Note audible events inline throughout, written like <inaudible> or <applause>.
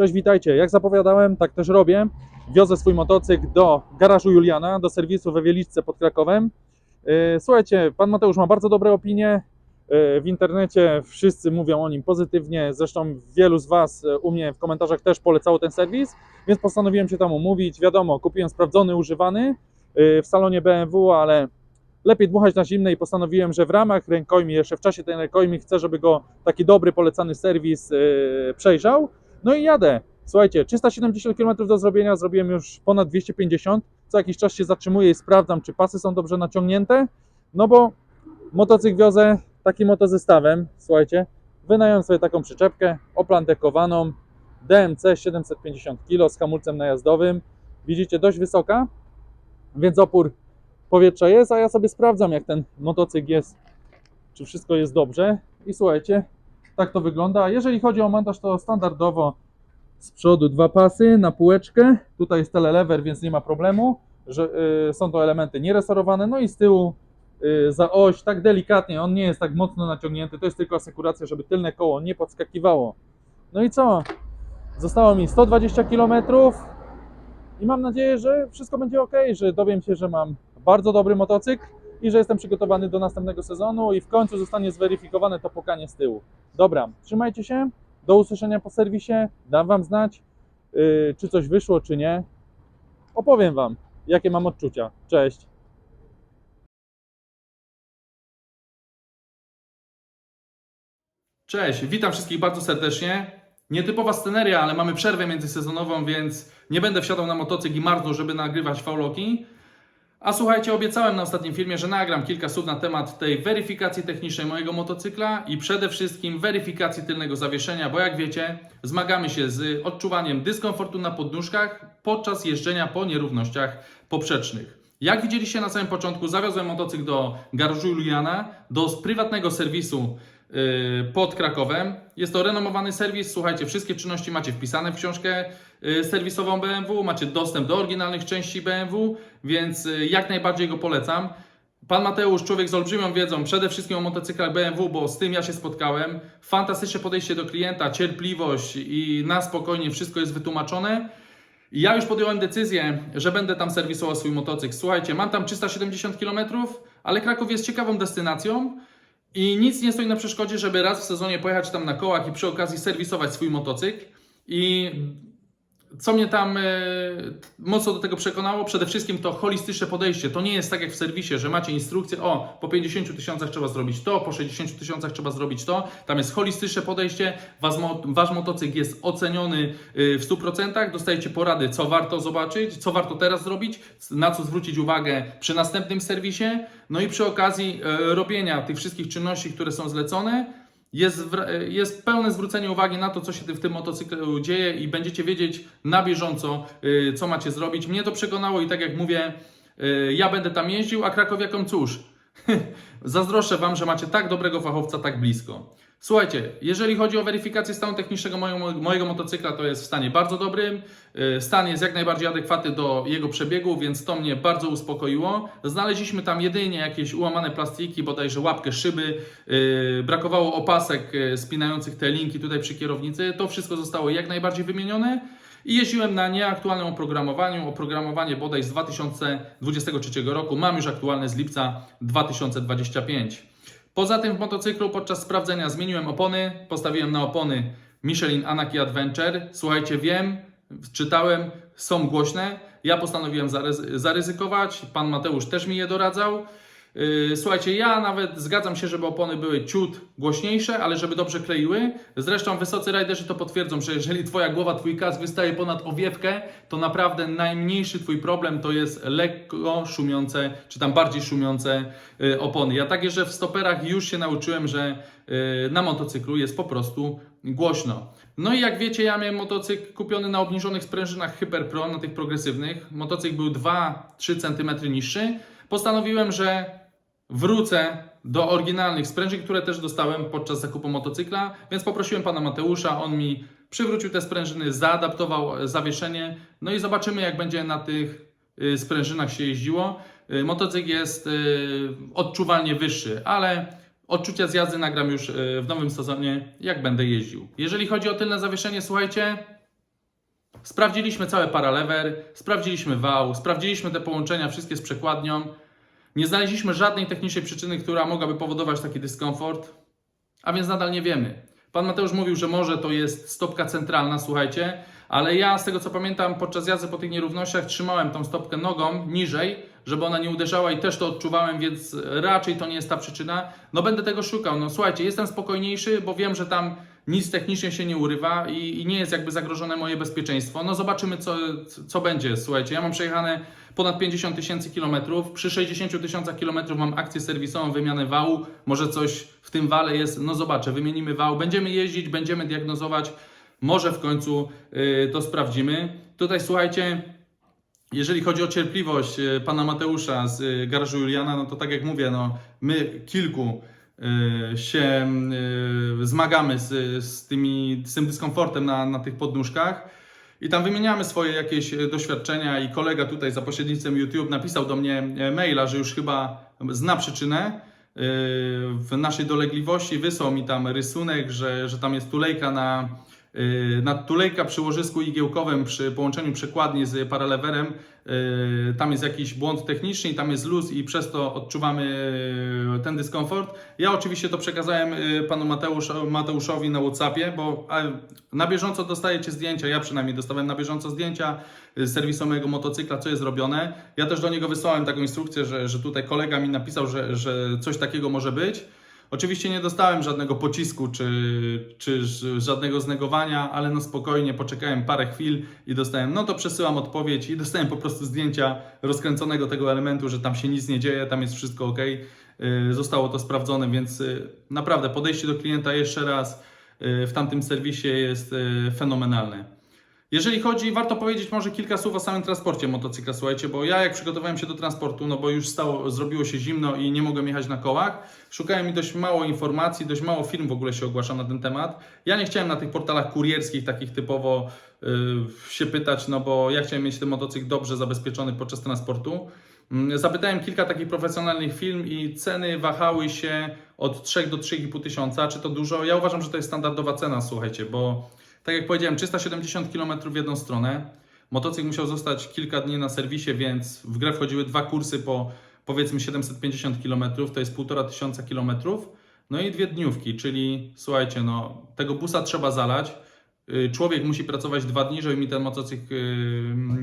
Cześć, witajcie. Jak zapowiadałem, tak też robię. Wiozę swój motocykl do garażu Juliana, do serwisu we Wieliczce pod Krakowem. Yy, Słuchajcie, pan Mateusz ma bardzo dobre opinie. Yy, W internecie wszyscy mówią o nim pozytywnie. Zresztą wielu z Was yy, u mnie w komentarzach też polecało ten serwis, więc postanowiłem się tam umówić. Wiadomo, kupiłem sprawdzony, używany w salonie BMW, ale lepiej dmuchać na zimne i postanowiłem, że w ramach rękojmi, jeszcze w czasie tej rękojmi chcę, żeby go taki dobry, polecany serwis przejrzał. No i jadę. Słuchajcie, 370 km do zrobienia, zrobiłem już ponad 250. Co jakiś czas się zatrzymuję i sprawdzam, czy pasy są dobrze naciągnięte. No bo motocykl wiozę takim motozestawem, słuchajcie. Wynająłem sobie taką przyczepkę oplandekowaną DMC 750 kg z hamulcem najazdowym. Widzicie, dość wysoka, więc opór powietrza jest, a ja sobie sprawdzam, jak ten motocykl jest, czy wszystko jest dobrze. I słuchajcie, tak to wygląda. Jeżeli chodzi o montaż, to standardowo z przodu dwa pasy na półeczkę. Tutaj jest telelever, więc nie ma problemu, że y, są to elementy nieresorowane. No i z tyłu y, za oś, tak delikatnie, on nie jest tak mocno naciągnięty. To jest tylko asekuracja, żeby tylne koło nie podskakiwało. No i co? Zostało mi 120 km i mam nadzieję, że wszystko będzie ok, że dowiem się, że mam bardzo dobry motocykl i że jestem przygotowany do następnego sezonu i w końcu zostanie zweryfikowane to pokanie z tyłu. Dobra, trzymajcie się, do usłyszenia po serwisie, dam Wam znać, yy, czy coś wyszło, czy nie. Opowiem Wam, jakie mam odczucia. Cześć! Cześć, witam wszystkich bardzo serdecznie. Nietypowa sceneria, ale mamy przerwę międzysezonową, więc nie będę wsiadał na motocykl i żeby nagrywać fauloki. A słuchajcie, obiecałem na ostatnim filmie, że nagram kilka słów na temat tej weryfikacji technicznej mojego motocykla i przede wszystkim weryfikacji tylnego zawieszenia, bo jak wiecie, zmagamy się z odczuwaniem dyskomfortu na podnóżkach podczas jeżdżenia po nierównościach poprzecznych. Jak widzieliście na samym początku, zawiozłem motocykl do garażu Juliana, do prywatnego serwisu pod Krakowem. Jest to renomowany serwis. Słuchajcie, wszystkie czynności macie wpisane w książkę yy, serwisową BMW, macie dostęp do oryginalnych części BMW, więc yy, jak najbardziej go polecam. Pan Mateusz, człowiek z olbrzymią wiedzą, przede wszystkim o motocyklach BMW, bo z tym ja się spotkałem. Fantastyczne podejście do klienta, cierpliwość i na spokojnie wszystko jest wytłumaczone. Ja już podjąłem decyzję, że będę tam serwisował swój motocykl. Słuchajcie, mam tam 370 km, ale Kraków jest ciekawą destynacją i nic nie stoi na przeszkodzie, żeby raz w sezonie pojechać tam na kołach i przy okazji serwisować swój motocykl. I co mnie tam e, mocno do tego przekonało, przede wszystkim to holistyczne podejście. To nie jest tak jak w serwisie, że macie instrukcję, o, po 50 tysiącach trzeba zrobić to, po 60 tysiącach trzeba zrobić to. Tam jest holistyczne podejście, was, mo- wasz motocykl jest oceniony y, w 100%, dostajecie porady, co warto zobaczyć, co warto teraz zrobić, na co zwrócić uwagę przy następnym serwisie. No i przy okazji e, robienia tych wszystkich czynności, które są zlecone, jest, jest pełne zwrócenie uwagi na to, co się w tym motocyklu dzieje i będziecie wiedzieć na bieżąco, y, co macie zrobić. Mnie to przekonało i tak jak mówię, y, ja będę tam jeździł, a krakowiakom cóż, <laughs> zazdroszczę Wam, że macie tak dobrego fachowca tak blisko. Słuchajcie, jeżeli chodzi o weryfikację stanu technicznego mojego, mojego motocykla, to jest w stanie bardzo dobrym. Y, Stan jest jak najbardziej adekwatny do jego przebiegu, więc to mnie bardzo uspokoiło. Znaleźliśmy tam jedynie jakieś ułamane plastiki, bodajże łapkę szyby, yy, brakowało opasek yy, spinających te linki tutaj przy kierownicy. To wszystko zostało jak najbardziej wymienione. I jeździłem na nieaktualnym oprogramowaniu. Oprogramowanie bodaj z 2023 roku. Mam już aktualne z lipca 2025. Poza tym w motocyklu podczas sprawdzenia zmieniłem opony. Postawiłem na opony Michelin Anaki Adventure. Słuchajcie, wiem, czytałem, są głośne. Ja postanowiłem zaryzy- zaryzykować. Pan Mateusz też mi je doradzał. Yy, Słuchajcie, ja nawet zgadzam się, żeby opony były ciut głośniejsze, ale żeby dobrze kleiły. Zresztą wysocy rajderzy to potwierdzą, że jeżeli Twoja głowa, Twój kask wystaje ponad owiewkę, to naprawdę najmniejszy Twój problem to jest lekko szumiące, czy tam bardziej szumiące yy, opony. Ja tak że w stoperach już się nauczyłem, że yy, na motocyklu jest po prostu głośno. No i jak wiecie, ja miałem motocykl kupiony na obniżonych sprężynach Hyper Pro, na tych progresywnych. Motocykl był 2-3 cm niższy. Postanowiłem, że wrócę do oryginalnych sprężyn, które też dostałem podczas zakupu motocykla, więc poprosiłem pana Mateusza, on mi przywrócił te sprężyny, zaadaptował zawieszenie, no i zobaczymy jak będzie na tych y, sprężynach się jeździło. Y, Motocykl jest y, odczuwalnie wyższy, ale odczucia z jazdy nagram już w nowym sezonie, jak będę jeździł. Jeżeli chodzi o tylne zawieszenie, słuchajcie, Sprawdziliśmy cały paralever, sprawdziliśmy wał, sprawdziliśmy te połączenia wszystkie z przekładnią. Nie znaleźliśmy żadnej technicznej przyczyny, która mogłaby powodować taki dyskomfort, a więc nadal nie wiemy. Pan Mateusz mówił, że może to jest stopka centralna, słuchajcie, ale ja z tego co pamiętam, podczas jazdy po tych nierównościach trzymałem tą stopkę nogą niżej, żeby ona nie uderzała i też to odczuwałem, więc raczej to nie jest ta przyczyna. No będę tego szukał. No słuchajcie, jestem spokojniejszy, bo wiem, że tam nic technicznie się nie urywa i, i nie jest jakby zagrożone moje bezpieczeństwo. No zobaczymy, co, co będzie. Słuchajcie, ja mam przejechane ponad 50 tysięcy kilometrów. Przy 60 tysiącach kilometrów mam akcję serwisową, wymianę wału. Może coś w tym wale jest. No zobaczę, wymienimy wał. Będziemy jeździć, będziemy diagnozować. Może w końcu y, to sprawdzimy. Tutaj słuchajcie, jeżeli chodzi o cierpliwość y, pana Mateusza z y, garażu Juliana, no to tak jak mówię, no, my kilku się y, zmagamy z, z, tymi, z tym dyskomfortem na, na tych podnóżkach. I tam wymieniamy swoje jakieś y, doświadczenia i kolega tutaj za pośrednictwem YouTube napisał do mnie e, maila, że już chyba zna przyczynę w naszej dolegliwości, wysłał mi tam rysunek, że, że tam jest tulejka na, y, na tulejka przy łożysku igiełkowym przy połączeniu przekładni z paralewerem y, tam jest jakiś błąd techniczny i tam jest luz i przez to odczuwamy y, ten dyskomfort. Ja oczywiście to przekazałem panu Mateusz, Mateuszowi na Whatsappie, bo na bieżąco dostajecie zdjęcia, ja przynajmniej dostałem na bieżąco zdjęcia z serwisu mojego motocykla, co jest robione. Ja też do niego wysłałem taką instrukcję, że, że tutaj kolega mi napisał, że, że coś takiego może być. Oczywiście nie dostałem żadnego pocisku czy, czy żadnego znegowania, ale no spokojnie poczekałem parę chwil i dostałem, no to przesyłam odpowiedź i dostałem po prostu zdjęcia rozkręconego tego elementu, że tam się nic nie dzieje, tam jest wszystko ok. Yy, Zostało to sprawdzone, więc yy, naprawdę podejście do klienta jeszcze raz yy, w tamtym serwisie jest fenomenalne. Jeżeli chodzi, warto powiedzieć może kilka słów o samym transporcie motocykla, słuchajcie, bo ja jak przygotowałem się do transportu, no bo już stało, zrobiło się zimno i nie mogłem jechać na kołach, szukałem mi dość mało informacji, dość mało film w ogóle się ogłasza na ten temat. Ja nie chciałem na tych portalach kurierskich, takich typowo y, się pytać, no bo ja chciałem mieć ten motocykl dobrze zabezpieczony podczas transportu. Mm, Zapytałem kilka takich profesjonalnych firm i ceny wahały się od 3 do 3,5 tysiąca. Czy to dużo? Ja uważam, że to jest standardowa cena, słuchajcie, bo tak jak powiedziałem, 370 km w jedną stronę. Motocykl musiał zostać kilka dni na serwisie, więc w grę wchodziły dwa kursy po powiedzmy 750 km, to jest 1,5 tysiąca km. No i dwie dniówki, czyli słuchajcie, no tego busa trzeba zalać. Y, Człowiek musi pracować dwa dni, żeby mi ten motocykl yy,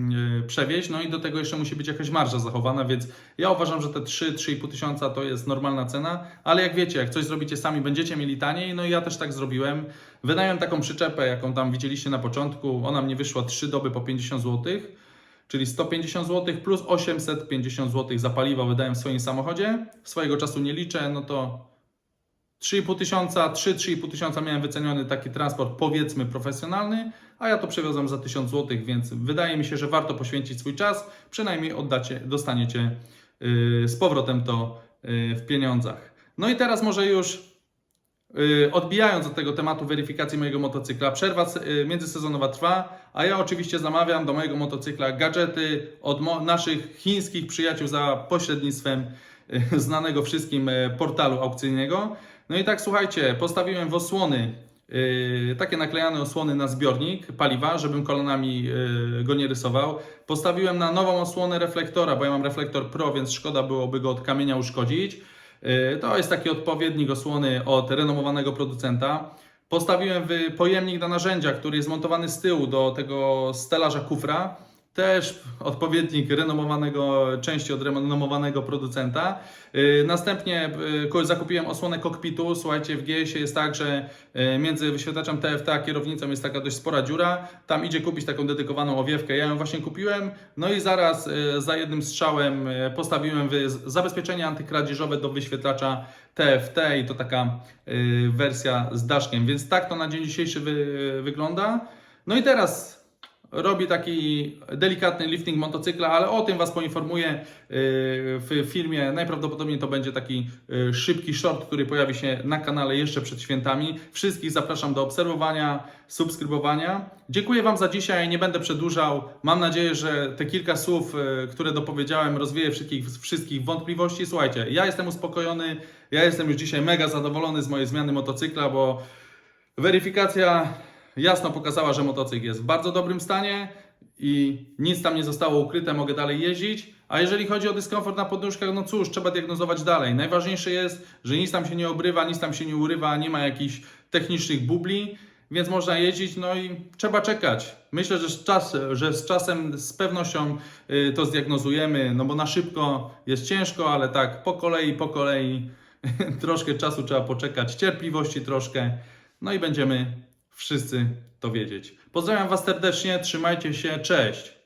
yy, przewieźć, no i do tego jeszcze musi być jakaś marża zachowana, więc ja uważam, że te 3-3,5 tysiąca to jest normalna cena, ale jak wiecie, jak coś zrobicie sami, będziecie mieli taniej, no i ja też tak zrobiłem. Wynająłem taką przyczepę, jaką tam widzieliście na początku, ona mnie wyszła 3 doby po 50 zł, czyli 150 zł plus 850 zł za paliwo wydałem w swoim samochodzie, swojego czasu nie liczę, no to 3,5 tysiąca, 3-3,5 tysiąca miałem wyceniony taki transport powiedzmy profesjonalny, a ja to przewiozłem za 1000 zł, więc wydaje mi się, że warto poświęcić swój czas, przynajmniej oddacie, dostaniecie yy, z powrotem to yy, w pieniądzach. No i teraz może już yy, odbijając od tego tematu weryfikacji mojego motocykla, przerwa międzysezonowa trwa, a ja oczywiście zamawiam do mojego motocykla gadżety od naszych chińskich przyjaciół za pośrednictwem znanego wszystkim portalu aukcyjnego. No i tak słuchajcie, postawiłem w osłony yy, takie naklejane osłony na zbiornik paliwa, żebym kolonami yy, go nie rysował. Postawiłem na nową osłonę reflektora, bo ja mam reflektor Pro, więc szkoda byłoby go od kamienia uszkodzić. Yy, to jest taki odpowiednik osłony od renomowanego producenta. Postawiłem w pojemnik na narzędzia, który jest montowany z tyłu do tego stelaża kufra. Też odpowiednik renomowanego, części od renomowanego producenta. Yy, Następnie ko- zakupiłem osłonę kokpitu. Słuchajcie, w GS-ie jest tak, że yy, między wyświetlaczem TFT a kierownicą jest taka dość spora dziura. Tam idzie kupić taką dedykowaną owiewkę. Ja ją właśnie kupiłem. No i zaraz za jednym strzałem postawiłem zabezpieczenie antykradzieżowe do wyświetlacza TFT i to taka wersja z daszkiem. Więc tak to na dzień dzisiejszy wy- wygląda. No i teraz robi taki delikatny lifting motocykla, ale o tym Was poinformuję yy, w filmie. Najprawdopodobniej to będzie taki yy, szybki short, który pojawi się na kanale jeszcze przed świętami. Wszystkich zapraszam do obserwowania, subskrybowania. Dziękuję Wam za dzisiaj, nie będę przedłużał. Mam nadzieję, że te kilka słów, yy, które dopowiedziałem, rozwieje wszystkich, wszystkich wątpliwości. Słuchajcie, ja jestem uspokojony, ja jestem już dzisiaj mega zadowolony z mojej zmiany motocykla, bo weryfikacja jasno pokazała, że motocykl jest w bardzo dobrym stanie i nic tam nie zostało ukryte, mogę dalej jeździć. A jeżeli chodzi o dyskomfort na podnóżkach, no cóż, trzeba diagnozować dalej. Najważniejsze jest, że nic tam się nie obrywa, nic tam się nie urywa, nie ma jakichś technicznych bubli, więc można jeździć, no i trzeba czekać. Myślę, że z, czas, że z czasem z pewnością y, to zdiagnozujemy, no bo na szybko jest ciężko, ale tak po kolei, po kolei <laughs> troszkę czasu trzeba poczekać, cierpliwości troszkę, no i będziemy wszyscy to wiedzieć. Pozdrawiam Was serdecznie, trzymajcie się, cześć!